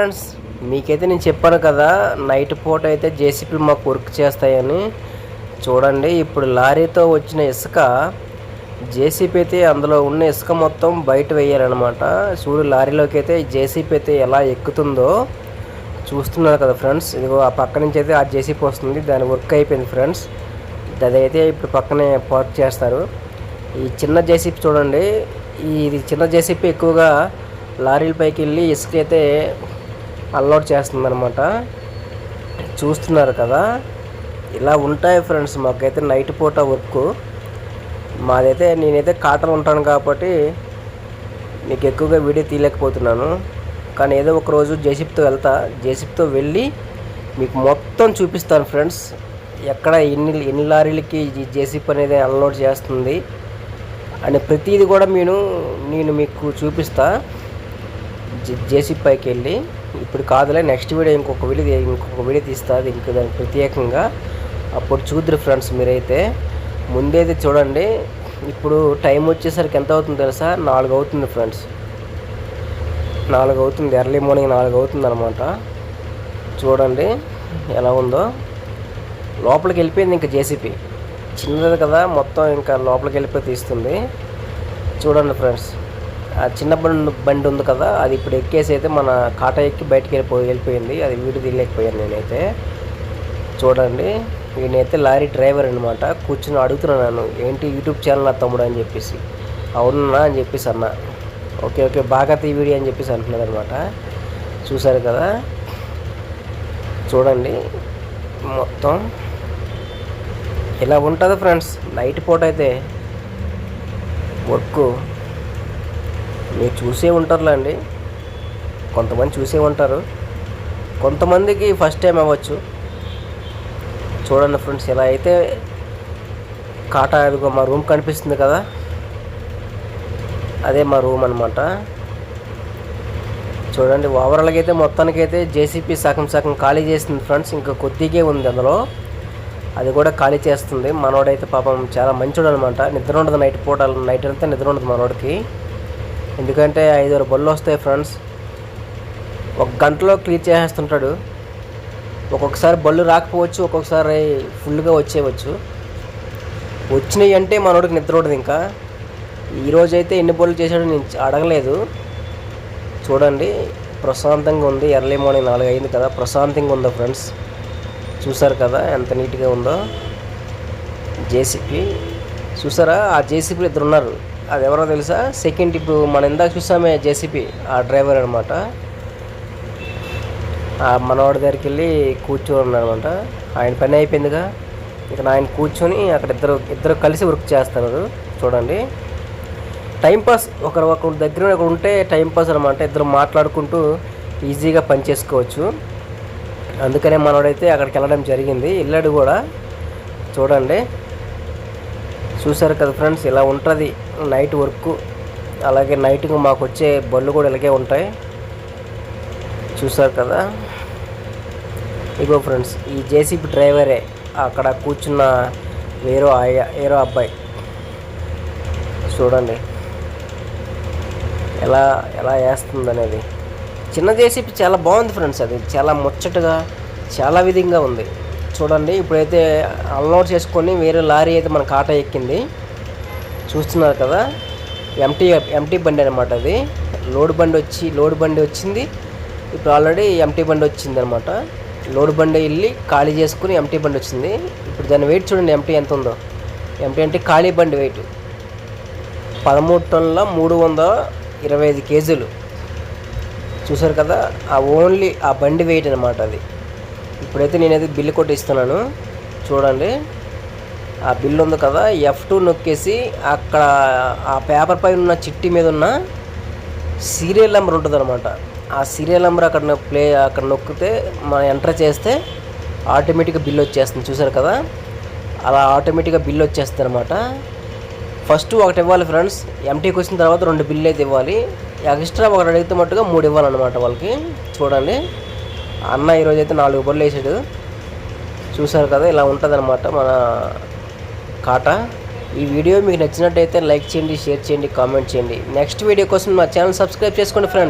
Friends మీకైతే నేను చెప్పాను కదా నైట్ పూట అయితే జేసీపీలు మాకు వర్క్ చేస్తాయని. చూడండి ఇప్పుడు లారీతో వచ్చిన ఇసుక జేసీపీ అయితే అందులో ఉన్న ఇసుక మొత్తం బయట వేయాలన్నమాట. చూడు లారీలోకి అయితే జేసీపీ అయితే ఎలా ఎక్కుతుందో చూస్తున్నారు కదా ఫ్రెండ్స్ ఇదిగో ఆ పక్క నుంచి అయితే ఆ జేసీపీ వస్తుంది. దాని వర్క్ అయిపోయింది ఫ్రెండ్స్ అదైతే ఇప్పుడు పక్కనే పార్క్ చేస్తారు. ఈ చిన్న జేసీపీ చూడండి. ఈ ఇది చిన్న జేసీపీ ఎక్కువగా లారీల పైకి వెళ్ళి ఇసుక అయితే అన్లోడ్ చేస్తుందనమాట చూస్తున్నారు కదా. ఇలా ఉంటాయి ఫ్రెండ్స్ మాకైతే నైట్ పూట వర్క్. మాదైతే నేనైతే కాటలు ఉంటాను కాబట్టి మీకు ఎక్కువగా వీడియో తీయలేకపోతున్నాను. కానీ ఏదో ఒక రోజు జేసిప్తో వెళ్తా. జేసిప్తో వెళ్ళి మీకు మొత్తం చూపిస్తాను ఫ్రెండ్స్. ఎక్కడ ఎన్ని ఎన్ని లారీలకి జేసిప్ అనేది అన్లోడ్ చేస్తుంది. అని ప్రతిదీ కూడా నేను నేను మీకు చూపిస్తా. జేసిప్ పైకి వెళ్ళి. ఇప్పుడు కాదులే నెక్స్ట్ వీడియో ఇంకొక వీడియో ఇంకొక వీడియో తీస్తుంది. ఇంక దానికి ప్రత్యేకంగా అప్పుడు చూద్దరు ఫ్రెండ్స్ మీరైతే. ముందైతే చూడండి. ఇప్పుడు టైం వచ్చేసరికి ఎంత అవుతుంది తెలుసా? నాలుగు అవుతుంది ఫ్రెండ్స్ నాలుగు అవుతుంది. ఎర్లీ మార్నింగ్ నాలుగు అవుతుంది అనమాట చూడండి ఎలా ఉందో. లోపలికి వెళ్ళిపోయింది ఇంకా జేసీపీ చిన్నది కదా మొత్తం ఇంకా లోపలికి వెళ్ళిపోయి తీస్తుంది. చూడండి ఫ్రెండ్స్ చిన్న బండి బండి ఉంది కదా అది ఇప్పుడు ఎక్కేసి అయితే మన కాటా ఎక్కి బయటికి వెళ్ళిపోయి వెళ్ళిపోయింది. అది వీడు తీయలేకపోయాను నేనైతే. చూడండి ఈయనైతే లారీ డ్రైవర్ అనమాట కూర్చుని అడుగుతున్నాను ఏంటి యూట్యూబ్ ఛానల్ నా తమ్ముడు? అని చెప్పేసి. అవునా అని చెప్పేసి అన్న. ఓకే ఓకే బాగా తీ వీడియో అని చెప్పేసి అంటున్నాడు అనమాట చూశారు కదా. చూడండి మొత్తం ఇలా ఉంటుంది ఫ్రెండ్స్. నైట్ పూట అయితే వర్క్ మీరు చూసే ఉంటారులే అండి. కొంతమంది చూసే ఉంటారు. కొంతమందికి ఫస్ట్ టైం అవ్వచ్చు. చూడండి ఫ్రెండ్స్ ఇలా అయితే కాటా అదిగో మా రూమ్ కనిపిస్తుంది కదా. అదే మా రూమ్ అనమాట చూడండి ఓవరాల్గా అయితే మొత్తానికి అయితే జేసీపీ సగం సగం ఖాళీ చేసింది ఫ్రెండ్స్. ఇంకా కొద్దిగే ఉంది అందులో. అది కూడా ఖాళీ చేస్తుంది. మనోడైతే పాపం చాలా మంచోడు అనమాట నిద్ర ఉండదు నైట్ పూట నైట్ అంతా నిద్ర ఉండదు మనోడికి. ఎందుకంటే ఐదారు బళ్ళు వస్తాయి ఫ్రెండ్స్. ఒక గంటలో క్లియర్ చేసేస్తుంటాడు. ఒక్కొక్కసారి బళ్ళు రాకపోవచ్చు ఒక్కొక్కసారి ఫుల్గా వచ్చేయవచ్చు. వచ్చినాయి అంటే మనోడికి నిద్ర ఉండదు ఇంకా. ఈరోజు అయితే ఎన్ని బళ్ళు చేశాడో నేను అడగలేదు. చూడండి ప్రశాంతంగా ఉంది. ఎర్లీ మార్నింగ్ నాలుగు అయింది కదా ప్రశాంతంగా ఉందో ఫ్రెండ్స్? చూసారు కదా ఎంత నీట్గా ఉందో. జేసీపీ చూసారా? ఆ జేసీపీలు ఇద్దరు ఉన్నారు. అది ఎవరో తెలుసా? సెకండ్ ఇప్పుడు మనం ఇందాక చూసామే జేసీపీ ఆ డ్రైవర్ అనమాట ఆ మనవాడి దగ్గరికి వెళ్ళి కూర్చోనమాట ఉన్నారనమాట ఆయన పని అయిపోయిందిగా. ఇక ఆయన కూర్చొని అక్కడ ఇద్దరు ఇద్దరు కలిసి వర్క్ చేస్తున్నారు. చూడండి. టైంపాస్ ఒకరు ఒకరి దగ్గర ఒకరు ఉంటే టైంపాస్ అనమాట ఇద్దరు మాట్లాడుకుంటూ ఈజీగా పని చేసుకోవచ్చు. అందుకనే మనోడైతే అక్కడికి వెళ్ళడం జరిగింది. వెళ్ళాడు కూడా. చూడండి. చూసారు కదా ఫ్రెండ్స్ ఇలా ఉంటుంది. నైట్ వర్క్ అలాగే నైట్కి మాకు వచ్చే బళ్ళు కూడా ఇలాగే ఉంటాయి. చూసారు కదా? ఇగో ఫ్రెండ్స్ ఈ జేసీబీ డ్రైవరే అక్కడ కూర్చున్న వేరో ఏరో అబ్బాయి. చూడండి. ఎలా ఎలా వేస్తుంది అనేది చిన్న జేసీబీ చాలా బాగుంది ఫ్రెండ్స్ అది. చాలా ముచ్చటగా చాలా విధంగా ఉంది. చూడండి ఇప్పుడైతే అన్లోడ్ చేసుకొని వేరే లారీ అయితే మన కాట ఎక్కింది. చూస్తున్నారు కదా ఎంటీ ఎంటీ బండి అనమాట అది. లోడ్ బండి వచ్చి లోడ్ బండి వచ్చింది. ఇప్పుడు ఆల్రెడీ ఎంటీ బండి వచ్చింది అనమాట లోడ్ బండి వెళ్ళి ఖాళీ చేసుకుని ఎంటీ బండి వచ్చింది. ఇప్పుడు దాని వెయిట్ చూడండి ఎంటీ ఎంత ఉందో. ఎంటీ అంటే ఖాళీ బండి వెయిట్ పదమూడు టన్నుల మూడు వందల ఇరవై ఐదు కేజీలు. చూసారు కదా ఆ ఓన్లీ ఆ బండి వెయిట్ అనమాట అది. ఇప్పుడైతే నేనైతే బిల్లు కొట్టిస్తున్నాను. చూడండి. ఆ బిల్లు ఉంది కదా ఎఫ్ టూ నొక్కేసి అక్కడ ఆ పేపర్ పైన ఉన్న చిట్టి మీద ఉన్న సీరియల్ నెంబర్ ఉంటుంది అనమాట ఆ సీరియల్ నెంబర్ అక్కడ ప్లే అక్కడ నొక్కితే మనం ఎంటర్ చేస్తే ఆటోమేటిక్గా బిల్ వచ్చేస్తుంది. చూసారు కదా? అలా ఆటోమేటిక్గా బిల్ వచ్చేస్తుంది అనమాట ఫస్ట్ ఒకటి ఇవ్వాలి ఫ్రెండ్స్. ఎంటీకి వచ్చిన తర్వాత రెండు బిల్లు అయితే ఇవ్వాలి. ఎక్స్ట్రా ఒకటి అడిగితే మట్టుగా మూడు ఇవ్వాలన్నమాట వాళ్ళకి. చూడండి. అన్న ఈరోజు అయితే నాలుగు బళ్ళు వేసాడు. చూసారు కదా? ఇలా ఉంటుంది మన కాటా. ఈ వీడియో మీకు నచ్చినట్టయితే లైక్ చేయండి షేర్ చేయండి కామెంట్ చేయండి. నెక్స్ట్ వీడియో కోసం మా ఛానల్ సబ్స్క్రైబ్ చేసుకోండి ఫ్రెండ్స్.